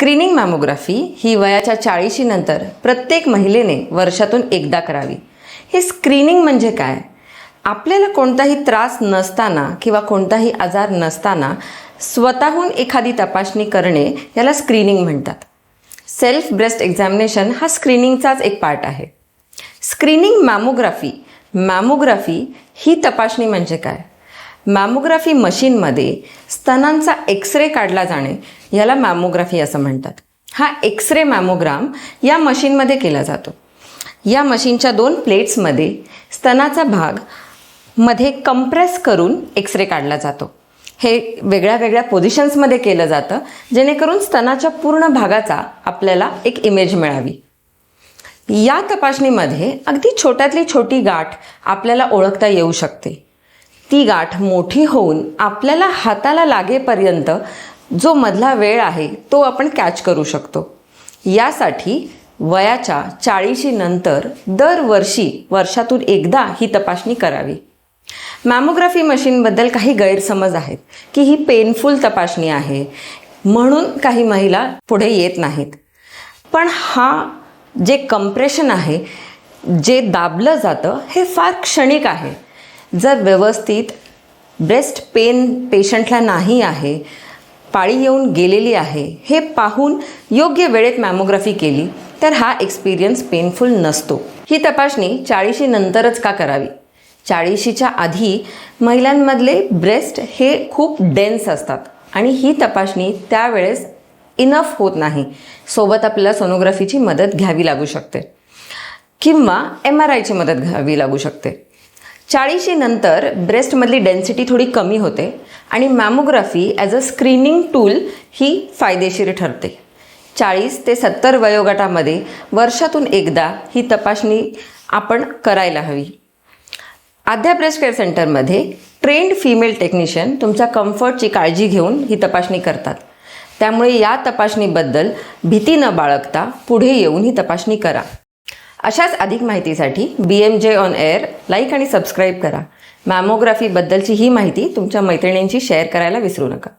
Screening mammography ही वयाच्या चाळीशी नंतर प्रत्येक महिलेने वर्षातून एकदा करावी. हे स्क्रीनिंग म्हणजे काय? आपल्याला कोणताही त्रास नसताना किंवा कोणताही आजार नसताना स्वतःहून एखादी तपासणी करणे याला स्क्रीनिंग म्हणतात. सेल्फ ब्रेस्ट एक्झामिनेशन हा स्क्रीनिंगचाच एक पार्ट आहे. स्क्रीनिंग मॅमोग्राफी मॅमोग्राफी ही तपासणी म्हणजे काय? मॅमोग्राफी मशीनमध्ये स्तनांचा एक्स रे काढला जाणे याला मॅमोग्राफी असं म्हणतात. हा एक्स रे मॅमोग्राम या मशीनमध्ये केला जातो. या मशीनच्या दोन प्लेट्समध्ये स्तनाचा भागमध्ये कंप्रेस करून एक्स रे काढला जातो. हे वेगळ्या वेगळ्या पोझिशन्समध्ये केलं जातं जेणेकरून स्तनाच्या पूर्ण भागाचा आपल्याला एक इमेज मिळावी. या तपासणीमध्ये अगदी छोट्यातली छोटी गाठ आपल्याला ओळखता येऊ शकते. ती गाठ मोठी होऊन आपल्याला हाताला लागेपर्यंत जो मधला वेळ आहे तो आपण कॅच करू शकतो. यासाठी वयाच्या चाळीशी नंतर दरवर्षी वर्षातून एकदा ही तपासणी करावी. मॅमोग्राफी मशीनबद्दल काही गैरसमज आहेत की ही पेनफुल तपासणी आहे म्हणून काही महिला पुढे येत नाहीत. पण हा जे कंप्रेशन आहे जे दाबलं जातं हे फार क्षणिक आहे. जर व्यवस्थित ब्रेस्ट पेन पेशंटला नाही आहे पाळी येऊन गेलेली आहे हे पाहून योग्य वेळेत मॅमोग्राफी केली तर हा एक्सपिरियन्स पेनफुल नसतो. ही तपासणी चाळीशी नंतरच का करावी? चाळीशीच्या आधी महिलांमधले ब्रेस्ट हे खूप डेन्स असतात आणि ही तपासणी त्यावेळेस इनफ होत नाही. सोबत आपल्याला सोनोग्राफीची मदत घ्यावी लागू शकते. किंवा एम आर आयची मदत घ्यावी लागू शकते. चाळीशी नंतर ब्रेस्टमधली डेन्सिटी थोडी कमी होते आणि mammography as a screening tool ही फायदेशीर ठरते. चाळीस ते सत्तर वयोगटामध्ये वर्षातून एकदा ही तपासणी आपण करायला हवी. आद्या ब्रेस्ट केअर सेंटरमध्ये ट्रेंड फिमेल टेक्निशियन तुमच्या कम्फर्टची काळजी घेऊन ही तपासणी करतात. त्यामुळे या तपासणीबद्दल भीती न बाळगता पुढे येऊन ही तपासणी करा. अशाच अधिक माहितीसाठी B M J on air like आणि सबस्क्राईब करा. मॅमोग्राफीबद्दलची ही माहिती तुमच्या मैत्रिणींशी शेअर करायला विसरू नका.